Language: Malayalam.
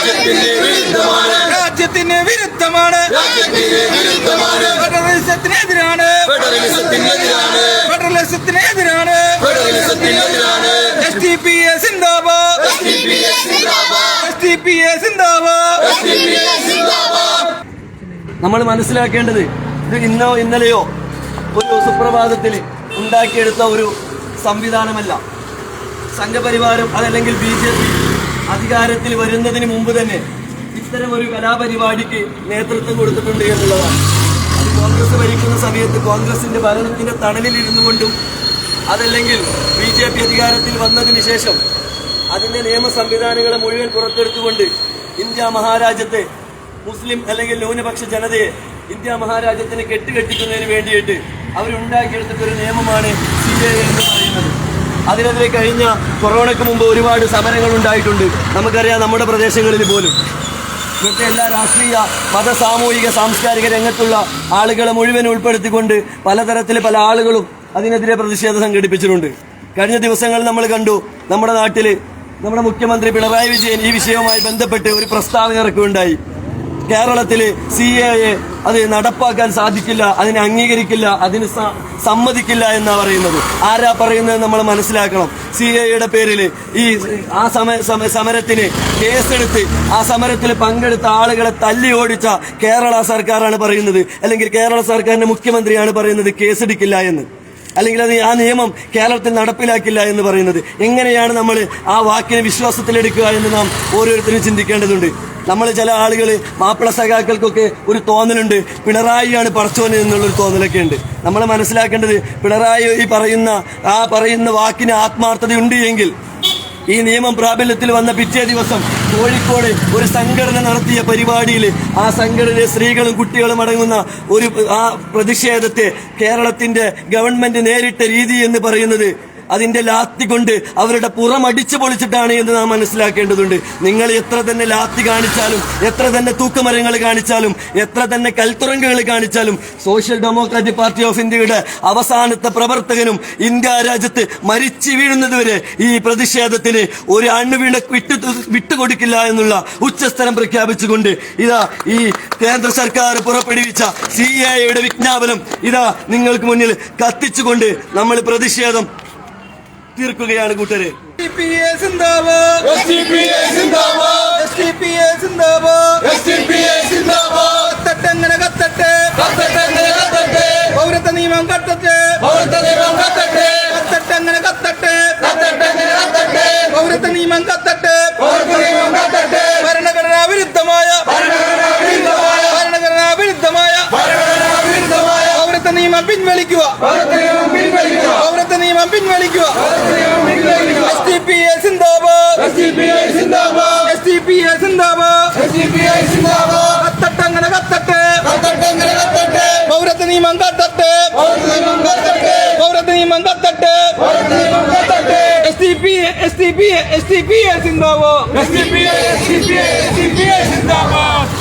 രാജ്യത്തിന് വിരുദ്ധമാണ്. രാജ്യത്തിന് വിരുദ്ധമാണ്. രാജ്യത്തിന് വിരുദ്ധമാണ്. ഫെഡറലിസത്തിനെതിരാണ്. ഫെഡറലിസത്തിനെതിരാണ്. ഫെഡറലിസത്തിനെതിരാണ്. ഫെഡറലിസത്തിനെതിരാണ്. എസ് ടി പി എ സിന്ദാബാദ്. എസ് ടി പി എ സിന്ദാബാദ്. നമ്മൾ മനസ്സിലാക്കേണ്ടത് ഇത് ഇന്നോ ഇന്നലെയോ ഒരു സുപ്രഭാതത്തിൽ ഉണ്ടാക്കിയെടുത്ത ഒരു സംവിധാനമല്ല. സംഘപരിവാരം അതല്ലെങ്കിൽ ബി ജെ പി അധികാരത്തിൽ വരുന്നതിന് മുമ്പ് തന്നെ ഇത്തരം ഒരു കലാപരിപാടിക്ക് നേതൃത്വം കൊടുത്തിട്ടുണ്ട് എന്നുള്ളതാണ്. അത് കോൺഗ്രസ് ഭരിക്കുന്ന സമയത്ത് കോൺഗ്രസിന്റെ ഭരണത്തിന്റെ തണലിൽ ഇരുന്നു കൊണ്ടും അതല്ലെങ്കിൽ ബി ജെ പി അധികാരത്തിൽ വന്നതിന് ശേഷം അതിന്റെ നിയമ സംവിധാനങ്ങളെ മുഴുവൻ പുറത്തെടുത്തുകൊണ്ട് ഇന്ത്യ മഹാരാജ്യത്തെ മുസ്ലിം അല്ലെങ്കിൽ ന്യൂനപക്ഷ ജനതയെ ഇന്ത്യ മഹാരാജ്യത്തിന് കെട്ടുകെട്ടിക്കുന്നതിന് വേണ്ടിയിട്ട് അവരുണ്ടാക്കിയെടുത്തിട്ടൊരു നിയമമാണ് സി എ എന്ന് പറയുന്നത്. അതിനെതിരെ കഴിഞ്ഞ കൊറോണയ്ക്ക് മുമ്പ് ഒരുപാട് സമരങ്ങൾ ഉണ്ടായിട്ടുണ്ട്. നമുക്കറിയാം നമ്മുടെ പ്രദേശങ്ങളിൽ പോലും. ഇവിടുത്തെ എല്ലാ രാഷ്ട്രീയ മത സാമൂഹിക സാംസ്കാരിക രംഗത്തുള്ള ആളുകളെ മുഴുവൻ ഉൾപ്പെടുത്തിക്കൊണ്ട് പലതരത്തിൽ പല ആളുകളും അതിനെതിരെ പ്രതിഷേധം സംഘടിപ്പിച്ചിട്ടുണ്ട്. കഴിഞ്ഞ ദിവസങ്ങൾ നമ്മൾ കണ്ടു നമ്മുടെ നാട്ടിൽ നമ്മുടെ മുഖ്യമന്ത്രി പിണറായി വിജയൻ ഈ വിഷയവുമായി ബന്ധപ്പെട്ട് ഒരു പ്രസ്താവന ഇറക്കുകയുണ്ടായി. കേരളത്തിൽ സി എ അത് നടപ്പാക്കാൻ സാധിക്കില്ല അതിനെ അംഗീകരിക്കില്ല അതിന് സമ്മതിക്കില്ല എന്നാ പറയുന്നത്. ആരാ പറയുന്നത് നമ്മൾ മനസ്സിലാക്കണം. സി എയുടെ പേരിൽ ഈ ആ സമയ സമ- സമരത്തിന് കേസെടുത്ത് ആ സമരത്തിൽ പങ്കെടുത്ത ആളുകളെ തല്ലി ഓടിച്ച കേരള സർക്കാരാണ് പറയുന്നത്. അല്ലെങ്കിൽ കേരള സർക്കാരിന്റെ മുഖ്യമന്ത്രിയാണ് പറയുന്നത് കേസെടുക്കില്ല എന്ന്. അല്ലെങ്കിൽ അത് ആ നിയമം കേരളത്തിൽ നടപ്പിലാക്കില്ല എന്ന് പറയുന്നത്. എങ്ങനെയാണ് നമ്മൾ ആ വാക്കിനെ വിശ്വാസത്തിലെടുക്കുക എന്ന് നാം ഓരോരുത്തരും ചിന്തിക്കേണ്ടതുണ്ട്. നമ്മൾ ചില ആളുകൾ മാപ്പിള സഖാക്കൾക്കൊക്കെ ഒരു തോന്നലുണ്ട്. പിണറായിയാണ് പറച്ചോന് എന്നുള്ളൊരു തോന്നലൊക്കെ ഉണ്ട് നമ്മൾ മനസ്സിലാക്കേണ്ടത് പിണറായി ഈ പറയുന്ന ആ പറയുന്ന വാക്കിന് ആത്മാർത്ഥതയുണ്ട് എങ്കിൽ ഈ നിയമം പ്രാബല്യത്തിൽ വന്ന പിറ്റേ ദിവസം കോഴിക്കോട് ഒരു സംഘടന നടത്തിയ പരിപാടിയിൽ ആ സംഘടനയിലെ സ്ത്രീകളും കുട്ടികളും അടങ്ങുന്ന ഒരു ആ പ്രതിഷേധത്തെ കേരളത്തിന്റെ ഗവൺമെന്റ് നേരിട്ട രീതി എന്ന് പറയുന്നത് അതിന്റെ ലാത്തി കൊണ്ട് അവരുടെ പുറം അടിച്ചു പൊളിച്ചിട്ടാണ് എന്ന് നാം മനസ്സിലാക്കേണ്ടതുണ്ട്. നിങ്ങൾ എത്ര തന്നെ ലാത്തി കാണിച്ചാലും എത്ര തന്നെ തൂക്കുമരങ്ങൾ കാണിച്ചാലും എത്ര തന്നെ കൽത്തുറങ്കുകൾ കാണിച്ചാലും സോഷ്യൽ ഡെമോക്രാറ്റിക് പാർട്ടി ഓഫ് ഇന്ത്യയുടെ അവസാനത്തെ പ്രവർത്തകനും ഇന്ത്യ രാജ്യത്ത് മരിച്ചു വീഴുന്നതുവരെ ഈ പ്രതിഷേധത്തിന് ഒരു അണുവീണ വിട്ടു വിട്ടുകൊടുക്കില്ല എന്നുള്ള ഉച്ചസ്ഥലം പ്രഖ്യാപിച്ചുകൊണ്ട് ഇതാ ഈ കേന്ദ്ര സർക്കാർ പുറപ്പെടുവിച്ച സി ഐയുടെ വിജ്ഞാപനം ഇതാ നിങ്ങൾക്ക് മുന്നിൽ കത്തിച്ചുകൊണ്ട് നമ്മൾ പ്രതിഷേധം തീർക്കുകയാണ് കൂട്ടര്. കത്തട്ടെ? കത്തട്ടെ കത്തട്ടെ? പൗരത്വ നിയമം കത്തട്ടെ? പൗരത്വ നിയമം കത്തട്ടെ? കത്തട്ടെങ്ങനെ കത്തട്ടെ? കത്തട്ടെ കത്തട്ടെ? പൗരത്വ നിയമം കത്തട്ടെ? പൗരത്വ നിയമം പിൻവലിക്കുക. പൗരത്വ നിയമം പിൻവലിക്കുക. എസ് ടി പി എ സിന്ദാബാദ്. എസ് ടി പി എസ് സിന്ദാബാദ്. എസ് ടി പി എ സിന്ദാബാദ് എസ് ടി പി എസ് സിന്ദാബാദ് കത്തട്ടെ. അങ്ങനെ കത്തട്ടെ കത്തട്ടെ കത്തട്ടെ പൗരത്വ നിയമം കത്തട്ടെ. പൗരത്വ നിയമം കത്തട്ടെ. പൗരത്വ നിയമം കത്തട്ടെ പൗരത്വ നിയമം കത്തട്ടെ S T P S T P S T P A Zindabad S T P S T P S T P S Zindabad.